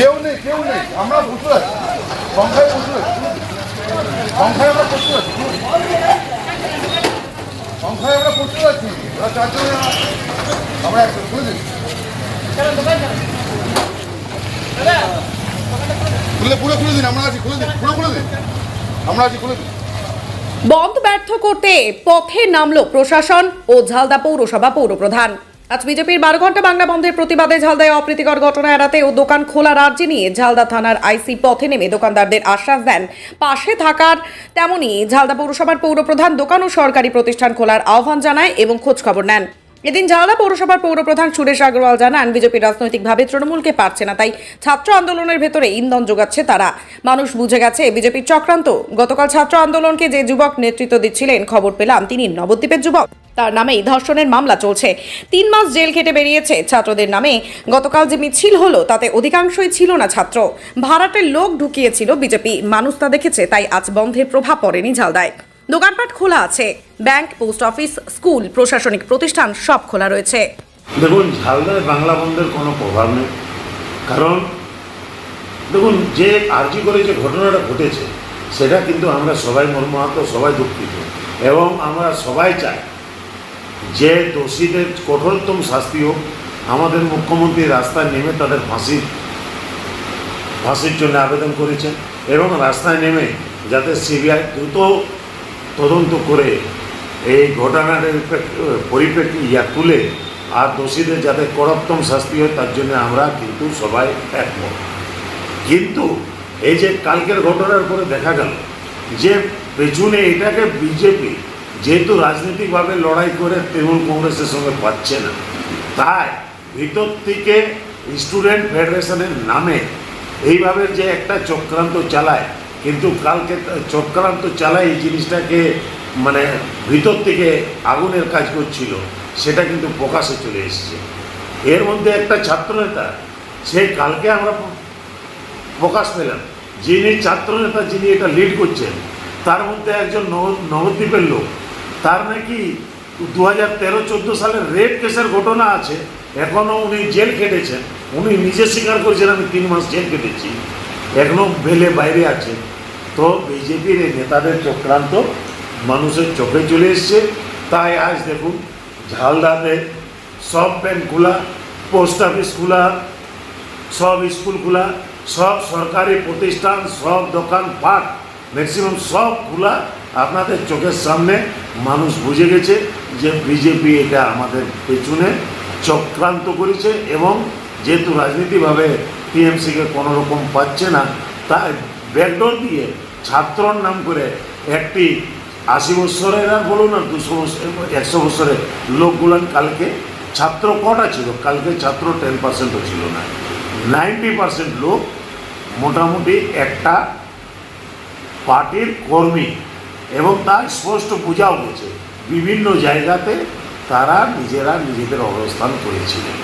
কেউ নেই কেউ নেই। আমরা আছি। সংখ্যায় সংখ্যায় আমরা সংখ্যায় আমরা ওরা চারজন আমরা একজন পুরো পুরো দিন। বন্ধ ব্যর্থ করতে পথে নামলো প্রশাসন ও ঝালদা পৌরসভা পৌরপ্রধান। আজ বিজেপির বারো ঘণ্টা বাংলা বন্ধের প্রতিবাদে ঝালদায় অপ্রীতিকর ঘটনা এড়াতে ও দোকান খোলা রাজ্যে নিয়ে ঝালদা থানার আইসি পথে নেমে দোকানদারদের আশ্বাস দেন। পাশে থাকার তেমনি ঝালদা পৌরসভার পৌরপ্রধান, দোকান ও সরকারি প্রতিষ্ঠান খোলার আহ্বান জানায় এবং খোঁজখবর নেন। এদিন ঝালদা পৌরসভার পৌরপ্রধান সুরেশ আগরওয়াল জানান বিজেপি রাজনৈতিকভাবে তৃণমূলকে পারছে না, তাই ছাত্র আন্দোলনের ভেতরে ইন্ধন যোগাচ্ছে তারা। মানুষ বুঝে গেছে, বিজেপির চক্রান্ত। গতকাল ছাত্র আন্দোলনকে যে যুবক নেতৃত্ব দিচ্ছিলেন, খবর পেলাম, তিনি নবদ্বীপের যুবক। তার নামেই ধর্ষণের মামলা চলছে। তিন মাস জেল খেটে বেরিয়েছে ছাত্রদের নামে। গতকাল যে মিছিল হলো, তাতে অধিকাংশই ছিল না ছাত্র। ভাড়াটের লোক ঢুকিয়েছিল বিজেপি। মানুষ তা দেখেছে, তাই আজ বন্ধের প্রভাব পড়েনি ঝালদায়। দোকানপাট খোলা আছে। ব্যাংক, পোস্ট অফিস, স্কুল, প্রশাসনিক প্রতিষ্ঠান সব খোলা রয়েছে। দেখুন, ঝালদায় বাংলা বন্ধের কোনো প্রভাব নেই। কারণ, দেখুন, যে আর্জি করে যে ঘটনাটা ঘটেছে, সেটা কিন্তু আমরা সবাই মর্মাহত, সবাই দুঃখিত। এবং আমরা সবাই চাই যে দোষীদের কঠোরতম শাস্তি হোক, আমাদের মুখ্যমন্ত্রী রাস্তায় নেমে তাদের ফাঁসির ফাঁসির জন্য আবেদন করেছেন এবং রাস্তায় নেমে যাতে সিবিআই দ্রুত তদন্ত করে এই ঘটনার পরিপ্রেক্ষি ইয়া তুলে আর দোষীদের যাতে করপ্তম শাস্তি হয়, তার জন্য আমরা কিন্তু সবাই একমত। কিন্তু এই যে কালকের ঘটনার পরে দেখা গেল যে পেছনে এটাকে বিজেপি যেহেতু রাজনৈতিকভাবে লড়াই করে তৃণমূল কংগ্রেসের সঙ্গে পাচ্ছে না, তাই ভিতর থেকে স্টুডেন্ট ফেডারেশনের নামে এইভাবে যে একটা চক্রান্ত চালায়, কিন্তু কালকে চক্রান্ত চালায় এই জিনিসটাকে মানে ভিতর থেকে আগুনের কাজ করছিল, সেটা কিন্তু প্রকাশে চলে এসেছে। এর মধ্যে একটা ছাত্রনেতা, সে কালকে আমরা প্রকাশ পেলাম, যিনি ছাত্রনেতা যিনি এটা লিড করছেন, তার মধ্যে একজন নব- নবদ্বীপের লোক তার নাকি দু হাজার তেরো চোদ্দ সালের রেপ কেসের ঘটনা আছে এখনও উনি জেল কেটেছেন উনি নিজে স্বীকার করেছেন, আমি তিন মাস জেল কেটেছি এখনও ভেলে বাইরে আছে। তো বিজেপির এই নেতাদের চক্রান্ত মানুষের চোখে চলে এসছে। তাই আজ দেখুন, ঝালদাতে সব ব্যাংক খোলা, পোস্ট অফিস খোলা, সব স্কুল খোলা, সব সরকারি প্রতিষ্ঠান, সব দোকান পাট ম্যাক্সিমাম সব খোলা আপনাদের চোখের সামনে মানুষ বুঝে গেছে যে বিজেপি এটা আমাদের পেছনে চক্রান্ত করেছে এবং যেহেতু রাজনীতিভাবে টিএমসিকে কোনো রকম পাচ্ছে না, তাই ব্যাকডোর দিয়ে ছাত্রর নাম করে একটি আশি বছরের আর বলুন না, দুশো বছর, একশো বছরের লোকগুলান কালকে ছাত্র কটা ছিল? কালকে ছাত্র টেন পার্সেন্টও ছিল না। নাইনটি পার্সেন্ট লোক মোটামুটি একটা পার্টির কর্মী এবং তার স্পষ্ট বোঝাও গেছে বিভিন্ন জায়গাতে তারা নিজেরা নিজেদের অবস্থান করেছিলেন।